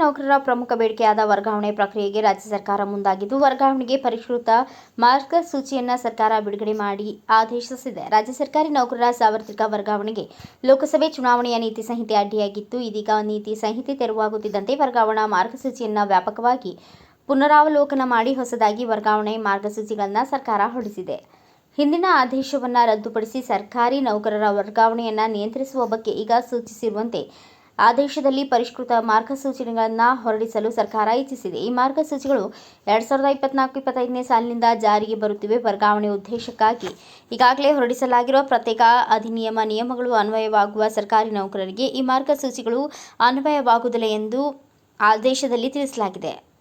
ನೌಕರರ ಪ್ರಮುಖ ಬೇಡಿಕೆಯಾದ ವರ್ಗಾವಣೆ ಪ್ರಕ್ರಿಯೆಗೆ ರಾಜ್ಯ ಸರ್ಕಾರ ಮುಂದಾಗಿದ್ದು, ವರ್ಗಾವಣೆಗೆ ಪರಿಷ್ಕೃತ ಮಾರ್ಗಸೂಚಿಯನ್ನು ಸರ್ಕಾರ ಬಿಡುಗಡೆ ಮಾಡಿ ಆದೇಶಿಸಿದೆ. ರಾಜ್ಯ ಸರ್ಕಾರಿ ನೌಕರರ ಸಾರ್ವತ್ರಿಕ ವರ್ಗಾವಣೆಗೆ ಲೋಕಸಭೆ ಚುನಾವಣೆಯ ನೀತಿ ಸಂಹಿತೆ ಅಡ್ಡಿಯಾಗಿತ್ತು. ಇದೀಗ ನೀತಿ ಸಂಹಿತೆ ತೆರವಾಗುತ್ತಿದ್ದಂತೆ ವರ್ಗಾವಣಾ ಮಾರ್ಗಸೂಚಿಯನ್ನು ವ್ಯಾಪಕವಾಗಿ ಪುನರಾವಲೋಕನ ಮಾಡಿ ಹೊಸದಾಗಿ ವರ್ಗಾವಣೆ ಮಾರ್ಗಸೂಚಿಗಳನ್ನು ಸರ್ಕಾರ ಹೊರಡಿಸಿದೆ. ಹಿಂದಿನ ಆದೇಶವನ್ನು ರದ್ದುಪಡಿಸಿ ಸರ್ಕಾರಿ ನೌಕರರ ವರ್ಗಾವಣೆಯನ್ನು ನಿಯಂತ್ರಿಸುವ ಬಗ್ಗೆ ಈಗ ಸೂಚಿಸಿರುವಂತೆ ಆದೇಶದಲ್ಲಿ ಪರಿಷ್ಕೃತ ಮಾರ್ಗಸೂಚಿಗಳನ್ನು ಹೊರಡಿಸಲು ಸರ್ಕಾರ ಇಚ್ಛಿಸಿದೆ. ಈ ಮಾರ್ಗಸೂಚಿಗಳು ಎರಡು ಸಾವಿರದ ಇಪ್ಪತ್ನಾಲ್ಕು, ಇಪ್ಪತ್ತೈದನೇ ಸಾಲಿನಿಂದ ಜಾರಿಗೆ ಬರುತ್ತಿವೆ. ವರ್ಗಾವಣೆ ಉದ್ದೇಶಕ್ಕಾಗಿ ಈಗಾಗಲೇ ಹೊರಡಿಸಲಾಗಿರುವ ಪ್ರತ್ಯೇಕ ಅಧಿನಿಯಮ ನಿಯಮಗಳು ಅನ್ವಯವಾಗುವ ಸರ್ಕಾರಿ ನೌಕರರಿಗೆ ಈ ಮಾರ್ಗಸೂಚಿಗಳು ಅನ್ವಯವಾಗುವುದಿಲ್ಲ ಎಂದು ಆದೇಶದಲ್ಲಿ ತಿಳಿಸಲಾಗಿದೆ.